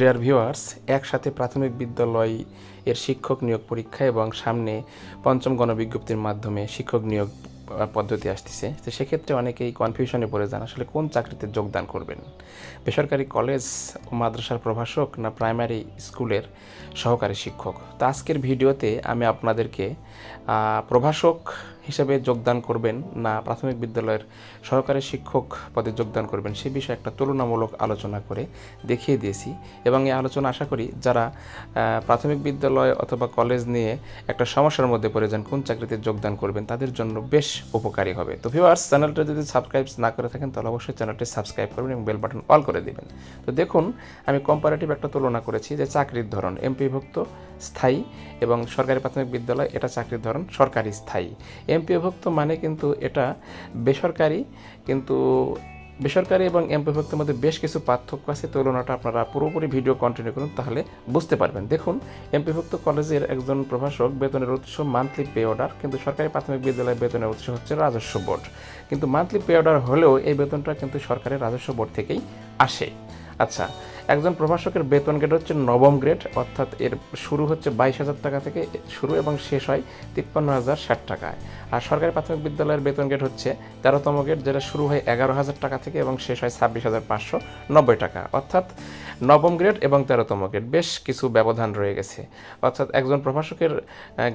Dear viewers একসাথে প্রাথমিক বিদ্যালয় এর শিক্ষক নিয়োগ পরীক্ষা এবং সামনে পঞ্চম গণবিজ্ঞপ্তির মাধ্যমে শিক্ষক নিয়োগ পদ্ধতি আসতেছে। তো সেক্ষেত্রে অনেকেই কনফিউশনে পড়ে যান, আসলে কোন চাকরিতে যোগদান করবেন? বেসরকারি কলেজ ও মাদ্রাসার প্রভাষক না প্রাইমারি স্কুলের সহকারী শিক্ষক? তো আজকের ভিডিওতে আমি আপনাদেরকে প্রভাষক হিসেবে যোগদান করবেন না, প্রাথমিক বিদ্যালয়ের সহকারী শিক্ষক পদে যোগদান করবেন, সে বিষয়ে একটা তুলনামূলক আলোচনা করে দেখিয়ে দিয়েছি। এবং এই আলোচনা আশা করি যারা প্রাথমিক বিদ্যালয় অথবা কলেজ নিয়ে একটা সমস্যার মধ্যে পড়ে যান, কোন চাকরিতে যোগদান করবেন, তাদের জন্য বেশ উপকারী হবে। তো ভিউয়ার্স চ্যানেলটা যদি সাবস্ক্রাইব না করে থাকেন, তাহলে অবশ্যই চ্যানেলটি সাবস্ক্রাইব করবেন এবং বেল বাটন অল করে দেবেন। তো দেখুন, আমি কম্পারেটিভ একটা তুলনা করেছি যে চাকরির ধরন এমপিভুক্ত স্থায়ী এবং সরকারি প্রাথমিক বিদ্যালয়, এটা চাকরির ধরন সরকারি স্থায়ী। এমপিভুক্ত মানে কিন্তু এটা বেসরকারি, কিন্তু বেসরকারি এবং এমপিভুক্তের মধ্যে বেশ কিছু পার্থক্য আছে, তুলনাটা আপনারা পুরোপুরি ভিডিও কন্টিনিউ করুন, তাহলে বুঝতে পারবেন। দেখুন, এমপিভুক্ত কলেজের একজন প্রভাষক বেতনের উৎস মান্থলি পে অর্ডার কিন্তু সরকারি প্রাথমিক বিদ্যালয়ের বেতনের উৎস হচ্ছে রাজস্ব বোর্ড। কিন্তু মান্থলি পে অর্ডার হলেও এই বেতনটা কিন্তু সরকারের রাজস্ব বোর্ড থেকেই আসে। আচ্ছা একজন প্রভাষকের বেতন গ্রেড হচ্ছে নবম গ্রেড অর্থাৎ এর শুরু হচ্ছে বাইশ হাজার টাকা থেকে শুরু এবং শেষ হয় তিপ্পান্ন হাজার ষাট টাকায়। আর সরকারি প্রাথমিক বিদ্যালয়ের বেতন গ্রেড হচ্ছে তেরোতম গ্রেড যেটা শুরু হয় এগারো হাজার টাকা থেকে এবং শেষ হয় ছাব্বিশ হাজার পাঁচশো নব্বই টাকা। অর্থাৎ নবম গ্রেড এবং তেরোতম গ্রেড বেশ কিছু ব্যবধান রয়ে গেছে। অর্থাৎ একজন প্রভাষকের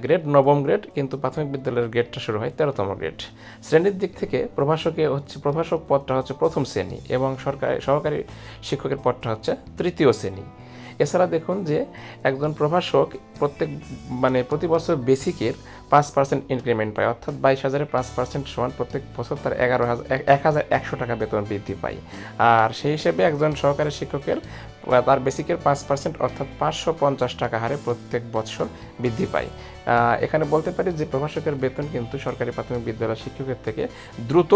গ্রেড নবম গ্রেড কিন্তু প্রাথমিক বিদ্যালয়ের গ্রেডটা শুরু হয় তেরোতম গ্রেড শ্রেণির দিক থেকে প্রভাষকে হচ্ছে, প্রভাষক পদটা হচ্ছে প্রথম শ্রেণি এবং সরকারি, সহকারী শিক্ষকের পদটা হচ্ছে তৃতীয় শ্রেণি। এছাড়া দেখুন যে একজন প্রভাষক প্রত্যেক মানে প্রতি বছর বেসিকের পাঁচ পার্সেন্ট ইনক্রিমেন্ট পায়, অর্থাৎ বাইশ হাজারের পাঁচ পার্সেন্ট সমান প্রত্যেক বছর তার এগারো হাজার, এক হাজার একশো টাকা বেতন বৃদ্ধি পায়। আর সেই হিসেবে একজন সহকারী শিক্ষকের তার বেসিকের পাঁচ পার্সেন্ট অর্থাৎ পাঁচশো পঞ্চাশ টাকা হারে প্রত্যেক বছর বৃদ্ধি পায়। এখানে বলতে পারি যে প্রভাষকের বেতন কিন্তু সরকারি প্রাথমিক বিদ্যালয় শিক্ষকের থেকে দ্রুত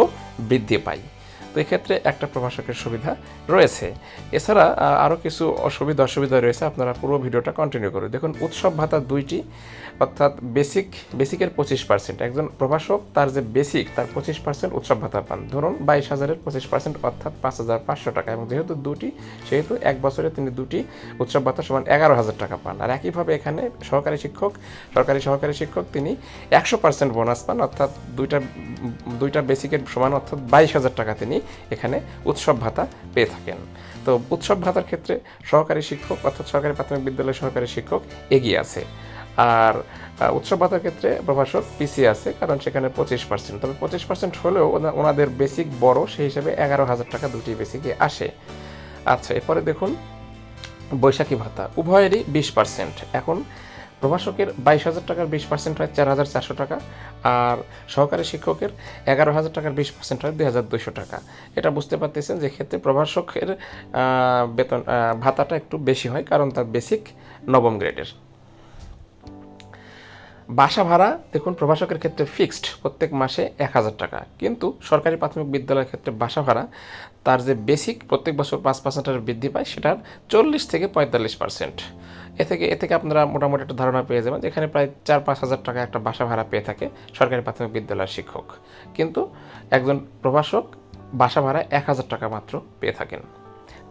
বৃদ্ধি পায়। তো এক্ষেত্রে একটা প্রভাষকের সুবিধা রয়েছে। এছাড়া আরও কিছু অসুবিধা অসুবিধা রয়েছে, আপনারা পুরো ভিডিওটা কন্টিনিউ করুন। দেখুন, উৎসব ভাতা দুইটি, অর্থাৎ বেসিক বেসিকের পঁচিশ পার্সেন্ট একজন প্রভাষক, তার যে বেসিক তার পঁচিশ পার্সেন্ট উৎসব ভাতা পান। ধরুন, বাইশ হাজারের পঁচিশ পার্সেন্ট অর্থাৎ পাঁচ হাজার পাঁচশো টাকা। এবং যেহেতু দুটি, সেহেতু এক বছরে তিনি দুটি উৎসব ভাতা সমান এগারো হাজার টাকা পান। আর একইভাবে এখানে সহকারী শিক্ষক, সরকারি সহকারী শিক্ষক, তিনি একশো পার্সেন্ট বোনাস পান, অর্থাৎ দুইটা দুইটা বেসিকের সমান, অর্থাৎ বাইশ হাজার টাকা তিনি এখানে উৎসব ভাতা পেয়ে থাকেন। তো উৎসব ভাতার ক্ষেত্রে সহকারী শিক্ষক অর্থাৎ সরকারি প্রাথমিক বিদ্যালয়ের সহকারী শিক্ষক এগিয়ে আছে। আর উৎসব ভাতার ক্ষেত্রে প্রভাষক পিছিয়ে আছে, কারণ সেখানে পঁচিশ পার্সেন্ট তবে পঁচিশ পার্সেন্ট হলেও ওনাদের বেসিক বড়, সেই হিসেবে এগারো হাজার টাকা দুটি বেসিকে আসে। আচ্ছা এরপরে দেখুন, বৈশাখী ভাতা। উভয়েরই বিশ পার্সেন্ট এখন প্রভাষকের বাইশ হাজার টাকার বিশ পার্সেন্ট হয় চার হাজার চারশো টাকা আর সহকারী শিক্ষকের এগারো হাজার টাকার বিশ পার্সেন্ট হয় দুই হাজার দুইশো টাকা। এটা বুঝতে পারতেছেন যে ক্ষেত্রে প্রভাষকের বেতন ভাতাটা একটু বেশি হয় কারণ তার বেসিক নবম গ্রেডের বাসা ভাড়া, দেখুন, প্রভাষকের ক্ষেত্রে ফিক্সড প্রত্যেক মাসে এক হাজার টাকা। কিন্তু সরকারি প্রাথমিক বিদ্যালয়ের ক্ষেত্রে বাসা ভাড়া, তার যে বেসিক প্রত্যেক বছর পাঁচ পার্সেন্টের বৃদ্ধি পায়, সেটার চল্লিশ থেকে পঁয়তাল্লিশ পার্সেন্ট এ থেকে এ থেকে আপনারা মোটামুটি একটা ধারণা পেয়ে যাবেন, যেখানে প্রায় চার পাঁচ হাজার টাকা একটা বাসা ভাড়া পেয়ে থাকে সরকারি প্রাথমিক বিদ্যালয়ের শিক্ষক। কিন্তু একজন প্রভাষক বাসা ভাড়া এক হাজার টাকা মাত্র পেয়ে থাকেন।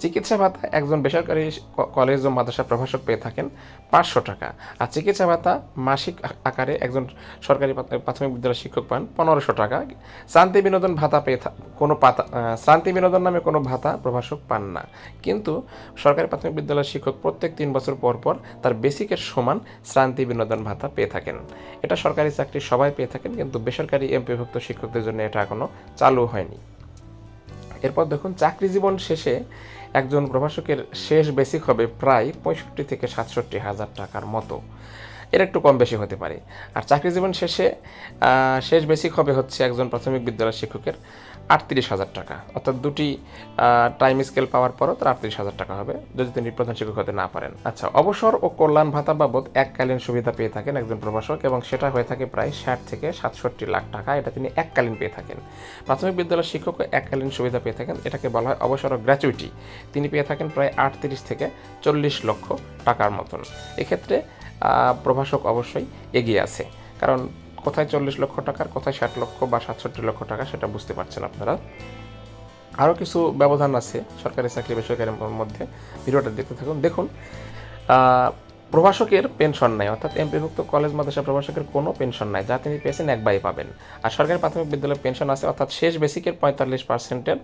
চিকিৎসা ভাতা একজন বেসরকারি কলেজ ও মাদ্রাসা প্রভাষক পেয়ে থাকেন পাঁচশো টাকা। আর চিকিৎসা ভাতা মাসিক আকারে একজন সরকারি প্রাথমিক বিদ্যালয়ের শিক্ষক পান পনেরোশো টাকা। শান্তি বিনোদন ভাতা পেয়ে কোনো পাতা শান্তি বিনোদন নামে কোনো ভাতা প্রভাষক পান না। কিন্তু সরকারি প্রাথমিক বিদ্যালয়ের শিক্ষক প্রত্যেক তিন বছর পর পর তার বেসিকের সমান শ্রান্তি বিনোদন ভাতা পেয়ে থাকেন। এটা সরকারি চাকরি সবাই পেয়ে থাকেন, কিন্তু বেসরকারি এমপিভুক্ত শিক্ষকদের জন্য এটা এখনও চালু হয়নি। এরপর দেখুন, চাকরি জীবন শেষে একজন প্রভাষকের শেষ বেসিক হবে প্রায় পঁয়ষট্টি থেকে সাতষট্টি হাজার টাকার মতো। এর একটু কম বেশি হতে পারে। আর চাকরি জীবন শেষে শেষ বেসিক হবে হচ্ছে একজন প্রাথমিক বিদ্যালয়ের শিক্ষকের আটত্রিশ হাজার টাকা। অর্থাৎ দুটি টাইম স্কেল পাওয়ার পরও তার আটত্রিশ হাজার টাকা হবে, যদি তিনি প্রধান শিক্ষক হতে না পারেন। আচ্ছা অবসর ও কল্যাণ ভাতা বাবদ এককালীন সুবিধা পেয়ে থাকেন একজন প্রভাষক এবং সেটা হয়ে থাকে প্রায় ষাট থেকে সাতষট্টি লাখ টাকা, এটা তিনি এককালীন পেয়ে থাকেন। প্রাথমিক বিদ্যালয়ের শিক্ষকও এককালীন সুবিধা পেয়ে থাকেন, এটাকে বলা হয় অবসর ও গ্র্যাচুইটি তিনি পেয়ে থাকেন প্রায় আটত্রিশ থেকে চল্লিশ লক্ষ টাকার মতন। এক্ষেত্রে প্রভাষক অবশ্যই এগিয়ে আছে। কারণ কোথায় চল্লিশ লক্ষ টাকার, কোথায় ষাট লক্ষ বা সাতষট্টি লক্ষ টাকা সেটা বুঝতে পারছেন আপনারা। আরও কিছু ব্যবধান আছে সরকারি চাকরি বেসরকারির মধ্যে। ভিডিওটা দেখতে থাকুন। দেখুন প্রভাষকের পেনশন নাই, অর্থাৎ এমপিভুক্ত কলেজ, মাদ্রাসা প্রভাষকের কোনো পেনশন নাই। যা তিনি পেয়েছেন একবারই পাবেন। আর সরকারি প্রাথমিক বিদ্যালয়ের পেনশন আছে, অর্থাৎ শেষ বেসিকের পঁয়তাল্লিশ পার্সেন্টের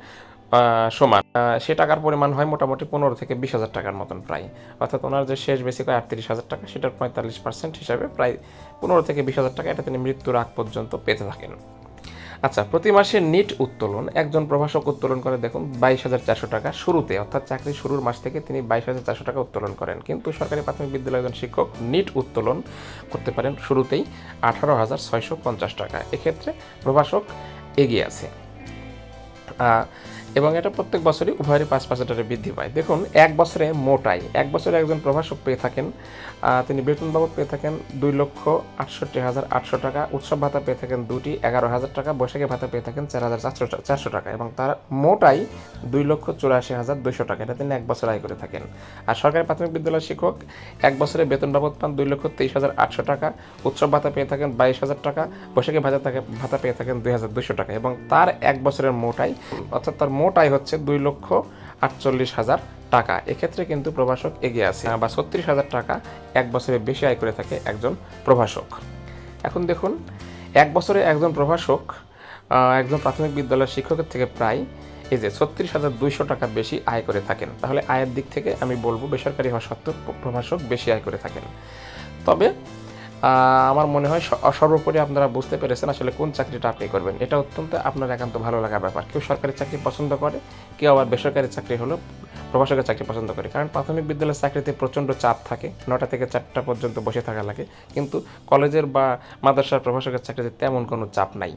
সমান। সে টাকার পরিমাণ হয় মোটামুটি পনেরো থেকে বিশ হাজার টাকার মতন প্রায়। অর্থাৎ ওনার যে শেষ বেসিক হয় আটত্রিশ হাজার টাকা, সেটার পঁয়তাল্লিশ পার্সেন্ট হিসাবে প্রায় পনেরো থেকে বিশ হাজার টাকা এটা তিনি মৃত্যুর আগ পর্যন্ত পেতে থাকেন। আচ্ছা প্রতি মাসে নিট উত্তোলন, একজন প্রভাষক উত্তোলন করে দেখুন, বাইশ হাজার চারশো টাকা শুরুতে, অর্থাৎ চাকরি শুরুর মাস থেকে তিনি বাইশ হাজার চারশো টাকা উত্তোলন করেন। কিন্তু সরকারি প্রাথমিক বিদ্যালয়ের একজন শিক্ষক নিট উত্তোলন করতে পারেন শুরুতেই আঠারো হাজার ছয়শো পঞ্চাশ টাকা। এক্ষেত্রে প্রভাষক এগিয়ে আছে। এবং এটা প্রত্যেক বছরই উভয়েরই পাঁচ পার্সেন্টের বৃদ্ধি পায়। দেখুন, এক বছরে মোটাই, এক বছরে একজন প্রভাষক পেয়ে থাকেন তিনি বেতন বাবদ পেয়ে থাকেন দুই লক্ষ আটষট্টি হাজার আটশো টাকা, উৎসব ভাতা পেয়ে থাকেন দুটি, এগারো হাজার টাকা, বৈশাখী ভাতা পেয়ে থাকেন চার হাজার চারশো চারশো টাকা এবং তার মোটাই দুই লক্ষ চুরাশি হাজার দুইশো টাকা। এটা তিনি এক বছর আয় করে থাকেন। আর সরকারি প্রাথমিক বিদ্যালয়ের শিক্ষক, এক বছরে বেতন বাবদ পান দুই লক্ষ তেইশ হাজার আটশো টাকা, উৎসব ভাতা পেয়ে থাকেন বাইশ হাজার টাকা, বৈশাখী ভাতা ভাতা পেয়ে থাকেন দুই হাজার দুইশো টাকা এবং তার এক বছরের মোটাই, অর্থাৎ তার মোটাই হচ্ছে দুই লক্ষ আটচল্লিশ হাজার টাকা। এক্ষেত্রে কিন্তু প্রভাষক এগিয়ে আছে, বা ছত্রিশ হাজার টাকা এক বছরে বেশি আয় করে থাকে একজন প্রভাষক। এখন দেখুন, এক বছরে একজন প্রভাষক একজন প্রাথমিক বিদ্যালয়ের শিক্ষকের থেকে প্রায় এই যে ছত্রিশ হাজার দুইশো টাকা বেশি আয় করে থাকেন। তাহলে আয়ের দিক থেকে আমি বলব, বেসরকারি হওয়া সত্ত্বেও প্রভাষক বেশি আয় করে থাকেন। তবে আমার মনে হয় সর্বোপরি আপনারা বুঝতে পেরেছেন আসলে কোন চাকরিটা আপনি করবেন। এটা অত্যন্ত আপনার একান্ত ভালো লাগার ব্যাপার। কেউ সরকারি চাকরি পছন্দ করে, কেউ আবার বেসরকারি চাকরি হলো প্রভাষকের চাকরি পছন্দ করে। কারণ প্রাথমিক বিদ্যালয়ের চাকরিতে প্রচণ্ড চাপ থাকে, নটা থেকে চারটা পর্যন্ত বসে থাকা লাগে, কিন্তু কলেজের বা মাদ্রাসার প্রভাষকের চাকরিতে তেমন কোনো চাপ নাই।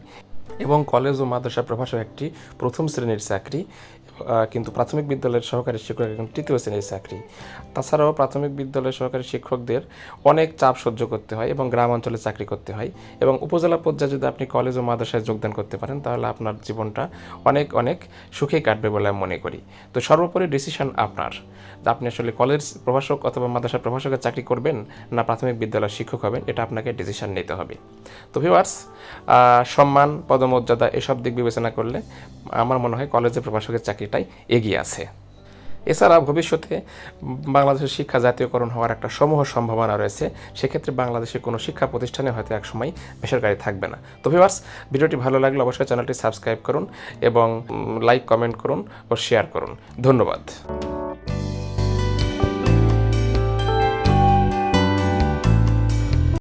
এবং কলেজ ও মাদ্রাসা প্রভাষক একটি প্রথম শ্রেণির চাকরি কিন্তু প্রাথমিক বিদ্যালয়ের সহকারী শিক্ষক একজন তৃতীয় শ্রেণির চাকরি। তাছাড়াও প্রাথমিক বিদ্যালয়ের সহকারী শিক্ষকদের অনেক চাপ সহ্য করতে হয় এবং গ্রাম অঞ্চলে চাকরি করতে হয় এবং উপজেলা পর্যায়ে যদি আপনি কলেজ ও মাদ্রাসায় যোগদান করতে পারেন, তাহলে আপনার জীবনটা অনেক অনেক সুখে কাটবে বলে আমি মনে করি। তো সর্বোপরি ডিসিশন আপনার আপনি আসলে কলেজ প্রভাষক অথবা মাদ্রাসা প্রভাষকের চাকরি করবেন না প্রাথমিক বিদ্যালয়ের শিক্ষক হবেন, এটা আপনাকে ডিসিশন নিতে হবে। তো ভিওয়ার্স সম্মান, পদমর্যাদা, এসব দিক বিবেচনা করলে আমার মনে হয় কলেজে প্রভাষকের চাকরিটাই এগিয়ে আছে। এছাড়া ভবিষ্যতে বাংলাদেশের শিক্ষা জাতীয়করণ হওয়ার একটা সমূহ সম্ভাবনা রয়েছে। সেক্ষেত্রে বাংলাদেশের কোনো শিক্ষা প্রতিষ্ঠানে হয়তো একসময় বেসরকারি থাকবে না। তো ভিভার্স ভিডিওটি ভালো লাগলে অবশ্যই চ্যানেলটি সাবস্ক্রাইব করুন এবং লাইক কমেন্ট করুন ও শেয়ার করুন। ধন্যবাদ।